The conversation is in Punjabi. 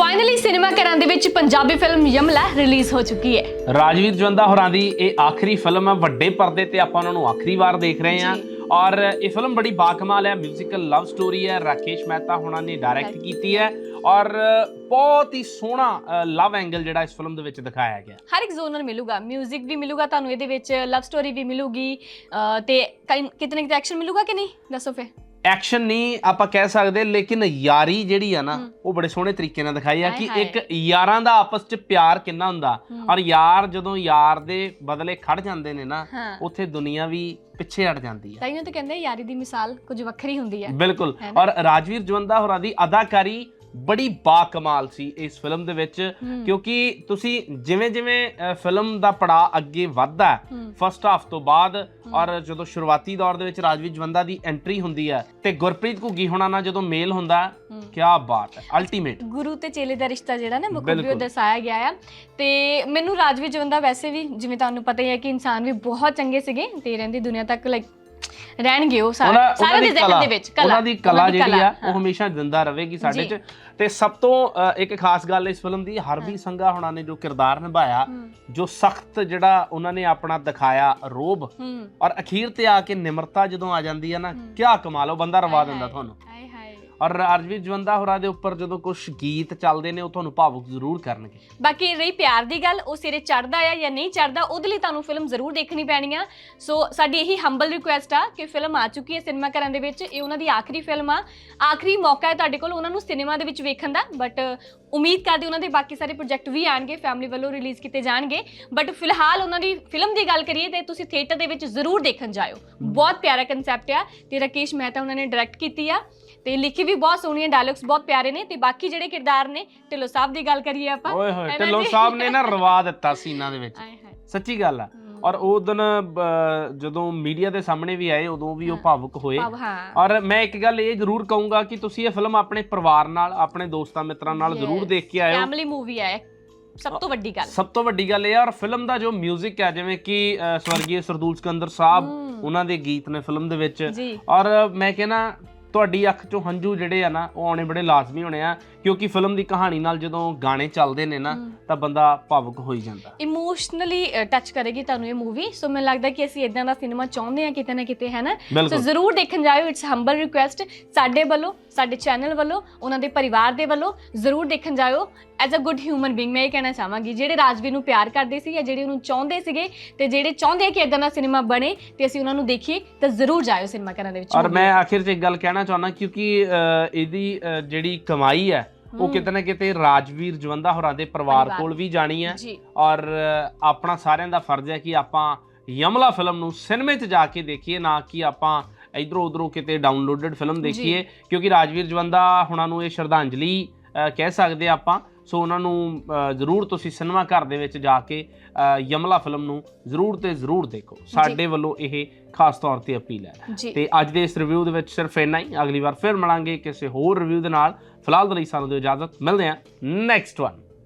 ਫਾਈਨਲੀ ਸਿਨੇਮਾ ਘਰਾਂ ਦੇ ਵਿੱਚ ਪੰਜਾਬੀ ਫਿਲਮ ਯਮਲਾ ਰਿਲੀਜ਼ ਹੋ ਚੁੱਕੀ ਹੈ। ਰਾਜਵੀਰ ਜਵੰਦਾ ਹੋਰਾਂ ਦੀ ਇਹ ਆਖਰੀ ਫਿਲਮ ਹੈ ਵੱਡੇ ਪਰਦੇ ਤੇ ਆਪਾਂ ਉਹਨਾਂ ਨੂੰ ਆਖਰੀ ਵਾਰ ਦੇਖ ਰਹੇ ਹਾਂ। ਔਰ ਇਹ ਫਿਲਮ ਬੜੀ ਬਾਕਮਾਲ ਹੈ ਮਿਊਜ਼ੀਕਲ ਲਵ ਸਟੋਰੀ ਹੈ। ਰਾਕੇਸ਼ ਮਹਿਤਾ ਹੋਣਾ ਨੇ ਡਾਇਰੈਕਟ ਕੀਤੀ ਹੈ। ਔਰ ਬਹੁਤ ਹੀ ਸੋਹਣਾ ਲਵ ਐਂਗਲ ਜਿਹੜਾ ਇਸ ਫਿਲਮ ਦੇ ਵਿੱਚ ਦਿਖਾਇਆ ਗਿਆ। ਹਰ ਇੱਕ ਜ਼ੋਨਰ ਮਿਲੂਗਾ। 뮤직 ਵੀ ਮਿਲੂਗਾ ਤੁਹਾਨੂੰ ਇਹਦੇ ਵਿੱਚ ਲਵ ਸਟੋਰੀ ਵੀ ਮਿਲੂਗੀ। ਤੇ ਕਈ- ਕਿਤੇ ਨਾ ਕਿਤੇ ਐਕਸ਼ਨ ਮਿਲੂਗਾ ਕਿ ਨਹੀਂ? ਦੱਸੋ ਫੇ ਐਕਸ਼ਨ ਨਹੀਂ ਆਪਾਂ ਕਹਿ ਸਕਦੇ ਲੇਕਿਨ ਯਾਰੀ ਜਿਹੜੀ ਆ ਨਾ ਉਹ ਬੜੇ ਸੋਹਣੇ ਤਰੀਕੇ ਨਾਲ ਦਿਖਾਈ ਆ ਕਿ ਇੱਕ ਯਾਰਾਂ ਦਾ ਆਪਸ 'ਚ ਪਿਆਰ ਕਿੰਨਾ ਹੁੰਦਾ। ਔਰ ਯਾਰ ਜਦੋਂ ਯਾਰ ਦੇ ਬਦਲੇ ਖੜ ਜਾਂਦੇ ਨੇ ਨਾ ਹਾਂ। ਉੱਥੇ ਦੁਨੀਆ ਵੀ ਪਿੱਛੇ ਹਟ ਜਾਂਦੀ ਆ। ਤਾਈਓ ਤਾਂ ਕਹਿੰਦੇ ਯਾਰੀ ਦੀ ਮਿਸਾਲ ਕੁਝ ਵੱਖਰੀ ਹੁੰਦੀ ਹੈ ਬਿਲਕੁਲ। ਹੈ? ਔਰ ਰਾਜਵੀਰ ਜਵੰਦਾ ਹੋਰਾਂ ਦੀ ਅਦਾਕਾਰੀ ਬੜੀ ਬਾਕਮਾਲ ਸੀ ਇਸ ਫਿਲਮ ਦੇ ਵਿੱਚ। ਕਿਉਂਕਿ ਤੁਸੀਂ ਜਿਵੇਂ ਜਿਵੇਂ ਫਿਲਮ ਦਾ ਪੜਾ ਅੱਗੇ ਵੱਧਦਾ। ਫਸਟ ਹਾਫ ਤੋਂ ਬਾਅਦ ਔਰ ਜਦੋਂ ਸ਼ੁਰੂਆਤੀ ਦੌਰ ਦੇ ਵਿੱਚ ਰਾਜਵੀਰ ਜਵੰਦਾ ਦੀ ਐਂਟਰੀ ਹੁੰਦੀ ਹੈ ਤੇ ਗੁਰਪ੍ਰੀਤ ਘੁੱਗੀ ਹੋਣਾ ਨਾਲ ਜਦੋਂ ਮੇਲ ਹੁੰਦਾ। ਕੀ ਬਾਤ ਹੈ ਅਲਟੀਮੇਟ ਗੁਰੂ ਤੇ ਚੇਲੇ ਦਾ ਰਿਸ਼ਤਾ ਜਿਹੜਾ ਨਾ ਬਿਲਕੁਲ। ਦਰਸਾਇਆ ਗਿਆ ਆ ਤੇ ਮੈਨੂੰ ਰਾਜਵੀਰ ਜਵੰਦਾ ਵੈਸੇ ਵੀ ਜਿਵੇਂ ਤੁਹਾਨੂੰ ਪਤਾ ਹੀ ਹੈ ਕਿ ਇਨਸਾਨ ਵੀ ਬਹੁਤ ਚੰਗੇ ਸੀਗੇ ਤੇ ਰਹਿੰਦੀ ਦੁਨੀਆ ਤੱਕ ਲਾਈਕ ਰਹਿਣਗੇ ਉਹ ਸਾਰੇ ਉਹਨਾਂ ਸਾਰੇ ਉਹਨਾਂ ਦੇ ਕਲਾ ਦੇ ਵਿੱਚ ਕਲਾ। ਉਹਨਾਂ ਦੀ ਕਲਾ ਜਿਹੜੀ ਆ। ਉਹ ਹਮੇਸ਼ਾ ਜ਼ਿੰਦਾ ਰਹੇਗੀ ਸਾਡੇ ਜੀ। 'ਚ। ਤੇ ਸਭ ਤੋਂ ਅ, ਇੱਕ ਖਾਸ ਗੱਲ ਇਸ ਫਿਲਮ ਦੀ ਹਰਬੀ ਸੰਘਾ ਹੋਣਾ ਨੇ ਜੋ ਕਿਰਦਾਰ ਨਿਭਾਇਆ ਜੋ ਸਖਤ ਜਿਹੜਾ ਉਹਨਾਂ ਨੇ ਆਪਣਾ ਦਿਖਾਇਆ ਰੋਬ ਹੂੰ। ਔਰ ਅਖੀਰ ਤੇ ਆ ਕੇ ਨਿਮਰਤਾ ਜਦੋਂ ਆ ਜਾਂਦੀ ਹੈ ਨਾ ਕੀ ਕਮਾਲ ਉਹ ਬੰਦਾ ਰਵਾ ਦਿੰਦਾ ਤੁਹਾਨੂੰ। ਔਰ ਅਰਜਵੀਰ ਜਵੰਦਾ ਹੋਰਾਂ ਦੇ ਉੱਪਰ ਜਦੋਂ ਕੁਝ ਗੀਤ ਚੱਲਦੇ ਨੇ ਉਹ ਤੁਹਾਨੂੰ ਭਾਵੁਕ ਜ਼ਰੂਰ ਕਰਨਗੇ। ਬਾਕੀ ਰਹੀ ਪਿਆਰ ਦੀ ਗੱਲ ਉਹ ਸਿਰੇ ਚੜਦਾ ਆ ਜਾਂ ਨਹੀਂ ਚੜਦਾ ਉਹਦੇ ਲਈ ਤੁਹਾਨੂੰ ਫਿਲਮ ਜ਼ਰੂਰ ਦੇਖਣੀ ਪੈਣੀ ਆ। ਸੋ ਸਾਡੀ ਇਹੀ ਹੰਬਲ ਰਿਕੁਐਸਟ ਆ ਕਿ ਫਿਲਮ ਆ ਚੁੱਕੀ ਹੈ ਸਿਨੇਮਾ ਘਰਾਂ ਦੇ ਵਿੱਚ। ਇਹ ਉਹਨਾਂ ਦੀ ਆਖਰੀ ਫਿਲਮ ਆ। ਆਖਰੀ ਮੌਕਾ ਹੈ ਤੁਹਾਡੇ ਕੋਲ ਉਹਨਾਂ ਨੂੰ ਸਿਨੇਮਾ ਦੇ ਵਿੱਚ ਵੇਖਣ ਦਾ। ਬਟ ਉਮੀਦ ਕਰਦੇ ਉਹਨਾਂ ਦੇ ਬਾਕੀ ਸਾਰੇ ਪ੍ਰੋਜੈਕਟ ਵੀ ਆਣਗੇ ਫੈਮਿਲੀ ਵੱਲੋਂ ਰਿਲੀਜ਼ ਕੀਤੇ ਜਾਣਗੇ। ਬਟ ਫਿਲਹਾਲ ਉਹਨਾਂ ਦੀ ਫਿਲਮ ਦੀ ਗੱਲ ਕਰੀਏ ਤੇ ਤੁਸੀਂ ਥੀਏਟਰ ਦੇ ਵਿੱਚ ਜ਼ਰੂਰ ਦੇਖਣ ਜਾਇਓ। ਬਹੁਤ ਪਿਆਰਾ ਕਨਸੈਪਟ ਆ ਤੇ ਰਾਕੇਸ਼ ਮਹਿਤਾ ਉਹਨਾਂ ਨੇ ਡਾਇਰੈਕਟ ਕੀਤੀ ਆ। ਤੇ ਲਿਖੀ ਵੀ ਬਹੁਤ ਸੋਹਣੀ ਹੈ ਡਾਇਲੌਗਸ ਬਹੁਤ ਪਿਆਰੇ ਨੇ ਤੇ ਬਾਕੀ ਜਿਹੜੇ ਕਿਰਦਾਰ ਨੇ ਢਿੱਲੋਂ ਸਾਹਿਬ ਦੀ ਗੱਲ ਕਰੀਏ ਆਪਾਂ। ਓਏ ਹੋਏ ਢਿੱਲੋਂ? ਸਾਹਿਬ ਨੇ ਨਾ ਰਵਾ ਦਿੱਤਾ ਸੀਨਾਂ ਦੇ ਵਿੱਚ। ਆਏ ਹਾਏ। ਸੱਚੀ ਗੱਲ ਆ। ਔਰ ਉਹ ਦਿਨ ਜਦੋਂ ਮੀਡੀਆ ਦੇ ਸਾਹਮਣੇ ਵੀ ਆਏ ਉਦੋਂ ਵੀ ਉਹ ਹਾਂ। ਭਾਵੁਕ ਹੋਏ। ਭਾਵ ਹਾਂ। ਔਰ ਮੈਂ ਇੱਕ ਗੱਲ ਇਹ ਜ਼ਰੂਰ ਕਹੂੰਗਾ ਕਿ ਤੁਸੀਂ ਇਹ ਫਿਲਮ ਆਪਣੇ ਪਰਿਵਾਰ ਨਾਲ ਆਪਣੇ ਦੋਸਤਾਂ ਮਿੱਤਰਾਂ ਨਾਲ ਜ਼ਰੂਰ Yes. ਦੇਖ ਕੇ ਆਇਓ। ਫੈਮਿਲੀ ਮੂਵੀ ਹੈ ਸਭ ਤੋਂ ਵੱਡੀ ਗੱਲ। ਸਭ ਤੋਂ ਵੱਡੀ ਗੱਲ ਇਹ ਹੈ ਔਰ ਫਿਲਮ ਦਾ ਜੋ 뮤직 ਹੈ ਜਿਵੇਂ ਕਿ ਅ, ਸਵਰਗੀ ਸਰਦੂਲ ਸਿਕੰਦਰ ਸਾਹਿਬ ਹਮ। ਉਹਨਾਂ ਦੇ ਗੀਤ ਨੇ ਫਿਲਮ ਦੇ ਵਿੱਚ। ਜੀ। ਔਰ ਮੈਂ ਕਹਿੰਨਾ ਤੁਹਾਡੀ ਅੱਖ ਚੋਂ ਹੰਝੂ ਜਿਹੜੇ ਆ ਨਾ ਉਹ ਆਉਣੇ ਬੜੇ ਲਾਜ਼ਮੀ ਹੋਣੇ ਆ ਕਿਉਂਕਿ ਫਿਲਮ ਦੀ ਕਹਾਣੀ ਨਾਲ ਜਦੋਂ ਗਾਣੇ ਚੱਲਦੇ ਨੇ ਨਾ। ਤਾਂ ਬੰਦਾ ਭਾਵੁਕ ਹੋ ਹੀ ਜਾਂਦਾ। ਇਮੋਸ਼ਨਲੀ ਟੱਚ ਕਰੇਗੀ ਤੁਹਾਨੂੰ ਇਹ ਮੂਵੀ ਸੋ ਮੈਨੂੰ ਲੱਗਦਾ ਕਿ ਅਸੀਂ ਇਦਾਂ ਦਾ ਸਿਨੇਮਾ ਚਾਹੁੰਦੇ ਹਾਂ ਕਿਤੇ ਨਾ ਕਿਤੇ ਹੈ ਨਾ ਸੋ ਜ਼ਰੂਰ ਦੇਖਣ ਜਾਇਓ ਇਟਸ ਹੰਬਲ ਰਿਕੁਐਸਟ ਸਾਡੇ ਵੱਲੋਂ ਸਾਡੇ ਚੈਨਲ ਵੱਲੋਂ ਉਹਨਾਂ ਦੇ ਪਰਿਵਾਰ ਦੇ ਵੱਲੋਂ ਜ਼ਰੂਰ ਦੇਖਣ ਜਾਇਓ। As a good human being ਮੈਂ ਇਹ ਕਹਿਣਾ ਚਾਹਾਂਗੀ ਜਿਹੜੇ ਰਾਜਵੀਰ ਨੂੰ ਪਿਆਰ ਕਰਦੇ ਸੀ ਜਾਂ ਜਿਹੜੇ ਉਹਨੂੰ ਚਾਹੁੰਦੇ ਸੀਗੇ ਤੇ ਜਿਹੜੇ ਚਾਹੁੰਦੇ ਆ ਕਿ ਇਦਾਂ ਦਾ ਸਿਨੇਮਾ ਬਣੇ ਤੇ ਅਸੀਂ ਉਹਨਾਂ ਨੂੰ ਦੇਖੀਏ ਤਾਂ ਜ਼ਰੂਰ ਜਾਇਓ ਸਿਨੇਮਾ ਘਰਾਂ ਦੇ ਵਿੱਚ। ਔਰ ਮੈਂ ਆਖਿਰ 'ਚ ਇੱਕ ਗੱਲ ਕਹਿਣਾ ਚਾਹੁੰਦਾ ਕਿਉਂਕਿ ਇਹਦੀ ਜਿਹੜੀ ਕਮਾਈ ਹੈ ਉਹ। ਕਿਤੇ ਨਾ ਕਿਤੇ ਰਾਜਵੀਰ ਜਵੰਦਾ ਹੋਰਾਂ ਦੇ ਪਰਿਵਾਰ ਪਰਿਵਾਰ। ਕੋਲ ਵੀ ਜਾਣੀ ਹੈ। ਜੀ। ਔਰ ਅ, ਆਪਣਾ ਸਾਰਿਆਂ ਦਾ ਫਰਜ਼ ਹੈ ਕਿ ਆਪਾਂ ਯਮਲਾ ਫਿਲਮ ਨੂੰ ਸਿਨੇਮੇ 'ਚ ਜਾ ਕੇ ਦੇਖੀਏ ਨਾ ਕਿ ਆਪਾਂ ਇਧਰੋਂ ਉਧਰੋਂ ਕਿਤੇ ਡਾਊਨਲੋਡਡ ਫਿਲਮ ਦੇਖੀਏ। ਕਿਉਂਕਿ ਰਾਜਵੀਰ ਜਵੰਦਾ ਹੁਣਾਂ ਨੂੰ ਇਹ ਸ਼ਰਧਾਂਜਲੀ ਅ, ਕਹਿ ਸਕਦੇ ਆ ਆਪਾਂ। ਸੋ ਉਹਨਾਂ ਨੂੰ ਜ਼ਰੂਰ ਤੁਸੀਂ ਸਿਨੇਮਾ ਘਰ ਦੇ ਵਿੱਚ ਜਾ ਕੇ ਯਮਲਾ ਫਿਲਮ ਨੂੰ ਜ਼ਰੂਰ ਤੇ ਜ਼ਰੂਰ ਦੇਖੋ। ਸਾਡੇ ਵੱਲੋਂ ਇਹ ਖਾਸ ਤੌਰ ਤੇ ਅਪੀਲ ਹੈ। ਤੇ ਅੱਜ ਦੇ ਇਸ ਰਿਵਿਊ ਦੇ ਵਿੱਚ ਸਿਰਫ ਇੰਨਾ ਹੀ। ਅਗਲੀ ਵਾਰ ਫਿਰ ਮਿਲਾਂਗੇ ਕਿਸੇ ਹੋਰ ਰਿਵਿਊ ਦੇ ਨਾਲ। ਫਿਲਹਾਲ ਦੇ ਲਈ ਸਾਨੂੰ ਦਿਓ ਇਜਾਜ਼ਤ। ਮਿਲਦੇ ਹਾਂ ਨੈਕਸਟ ਵਨ